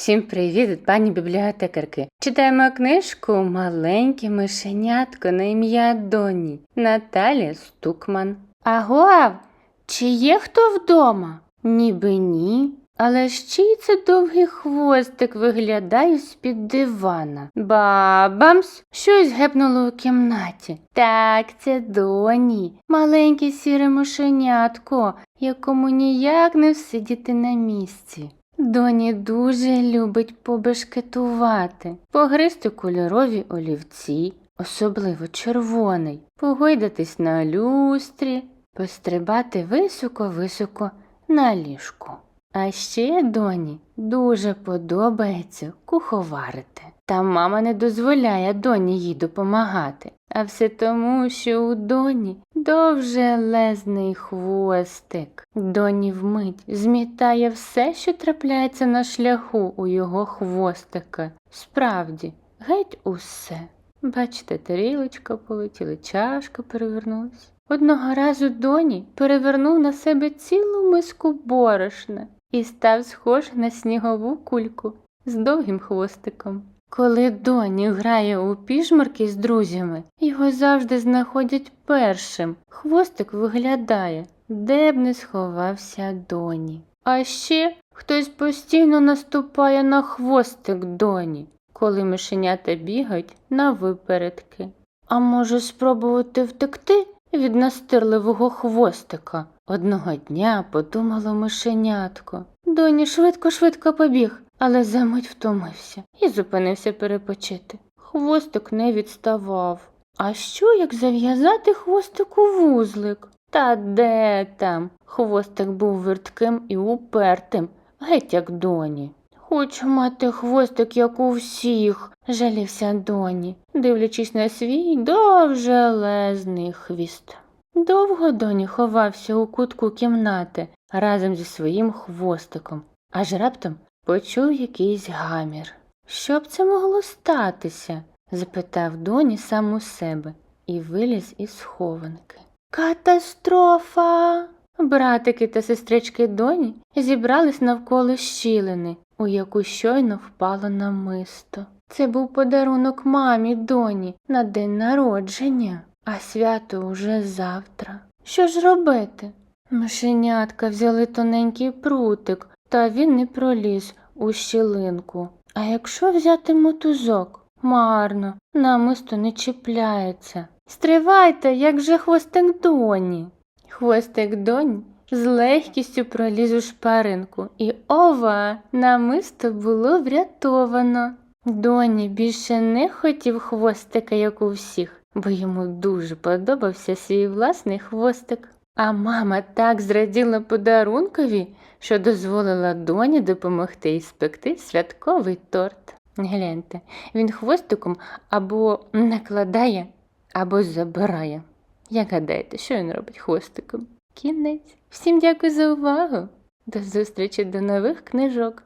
Всім привіт, пані бібліотекарки. Читаємо книжку Маленьке мишенятко на ім'я Доні Наталі Стукман. Агуав, чи є хто вдома? Ніби ні. Але ж чий це довгий хвостик виглядає з-під дивана. Бабамс, щось гепнуло у кімнаті. Так, це Доні, маленьке сіре мишенятко, якому ніяк не всидіти на місці. Доні дуже любить побешкетувати, погризти кольорові олівці, особливо червоний, погойдатись на люстрі, пострибати високо-високо на ліжку. А ще доні дуже подобається куховарити. Та мама не дозволяє доні їй допомагати. А все тому, що у доні довжелезний хвостик. Доні вмить змітає все, що трапляється на шляху у його хвостика. Справді, геть усе. Бачите, тарілочка полетіла, чашка перевернулась. Одного разу доні перевернув на себе цілу миску борошна і став схож на снігову кульку з довгим хвостиком. Коли Доні грає у пішмарки з друзями, його завжди знаходять першим. Хвостик виглядає, де б не сховався Доні. А ще хтось постійно наступає на хвостик Доні, коли мишенята бігають на випередки. А може спробувати втекти від настирливого хвостика? Одного дня подумало мишенятко. Доні швидко-швидко побіг, але за мить втомився і зупинився перепочити. Хвостик не відставав. А що, як зав'язати хвостику вузлик? Та де там? Хвостик був вертким і упертим, геть як доні. Хочу мати хвостик, як у всіх, жалівся доні, дивлячись на свій довжелезний хвіст. Довго доні ховався у кутку кімнати разом зі своїм хвостиком, аж раптом почув якийсь гамір. Що б це могло статися? запитав доні сам у себе і виліз із схованки. Катастрофа! Братики та сестрички доні зібрались навколо щілини, у яку щойно впало намисто. Це був подарунок мамі доні на день народження, а свято уже завтра. Що ж робити? Мишенятка взяли тоненький прутик, та він не проліз у щілинку. А якщо взяти мотузок? Марно, намисто не чіпляється. Стривайте, як же хвостик доні. Хвостик доні з легкістю проліз у шпаринку, і ова, намисто було врятовано. Доні більше не хотів хвостика, як у всіх, бо йому дуже подобався свій власний хвостик. А мама так зраділа подарункові, що дозволила доні допомогти їй спекти святковий торт. Гляньте, він хвостиком або накладає, або забирає. Як гадаєте, що він робить хвостиком? Кінець. Всім дякую за увагу. До зустрічі до нових книжок.